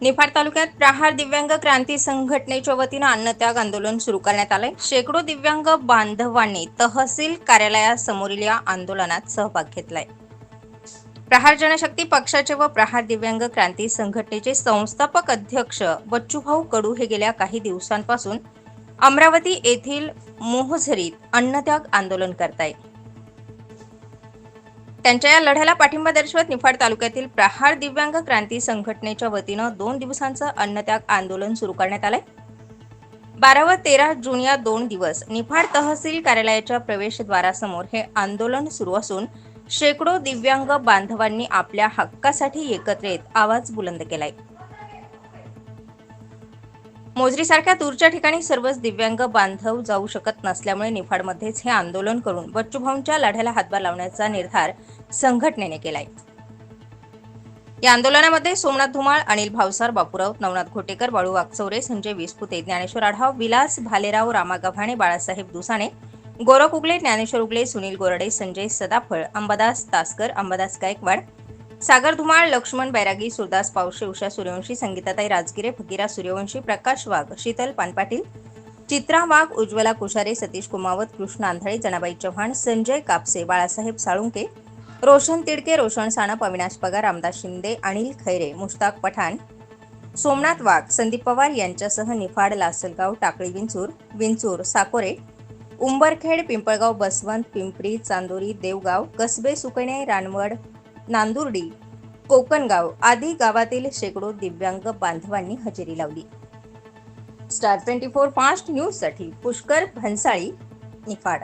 निफाड तालुक्यात प्रहार दिव्यांग क्रांती संघटनेच्या वतीनं अन्नत्याग आंदोलन सुरू करण्यात आलंय. शेकडो दिव्यांग बांधवांनी तहसील कार्यालयासमोरील या आंदोलनात सहभाग घेतलाय. प्रहार जनशक्ती पक्षाचे व प्रहार दिव्यांग क्रांती संघटनेचे संस्थापक अध्यक्ष बच्चूभाऊ कडू हे गेल्या काही दिवसांपासून अमरावती येथील मोहझरीत अन्नत्याग आंदोलन करतायत. त्यांच्या या लढ्याला पाठिंबा दर्शवत निफाड तालुक्यातील प्रहार दिव्यांग क्रांती संघटनेच्या वतीनं दोन दिवसांचं अन्नत्याग आंदोलन सुरू करण्यात आलंय. बारा व तेरा जून या दोन दिवस निफाड तहसील कार्यालयाच्या प्रवेशद्वारासमोर हे आंदोलन सुरू असून शेकडो दिव्यांग बांधवांनी आपल्या हक्कासाठी एकत्र येत आवाज बुलंद केलाय. मोजरीसारख्या दूरच्या ठिकाणी सर्वच दिव्यांग बांधव जाऊ शकत नसल्यामुळे निफाडमध्येच हे आंदोलन करून बच्चूभाऊंच्या लढ्याला हातभार लावण्याचा निर्धार संघटनेने केलाय. या आंदोलनामध्ये सोमनाथ धुमाळ अनिल भावसार बापूराव नवनाथ घोटेकर बाळू वागचौरे संजय विसपुते ज्ञानेश्वर आढाव विलास भालेराव रामा गव्हाणे बाळासाहेब दुसाणे गोरख उगले ज्ञानेश्वर उगले सुनील गोरडे संजय सदाफळ अंबादास तासकर अंबादास गायकवाड सागर धुमाळ लक्ष्मण बैरागी सुरदास पावशे उषा सूर्यवंशी संगीताताई राजगिरे फकीरा सूर्यवंशी प्रकाश वाघ शीतल पानपाटील चित्रा वाघ उज्ज्वला कुशारे सतीश कुमावत कृष्ण आंधळे जनाबाई चव्हाण संजय कापसे बाळासाहेब साळुंके रोशन तिडके रोशन सानप अविनाश पगार रामदास शिंदे अनिल खैरे मुश्ताक पठाण सोमनाथ वाघ संदीप पवार यांच्यासह निफाड लासलगाव टाकळी विंचूर विंचूर साकोरे उंबरखेड पिंपळगाव बसवंत पिंपरी चांदोरी देवगाव कसबे सुकणे रानवड नांदुर्डी कोकणगाव आदी गावातील शेकडो दिव्यांग बांधवांनी हजेरी लावली. स्टार ट्वेंटी फोर फास्ट न्यूजसाठी पुष्कर भन्साळी निफाड.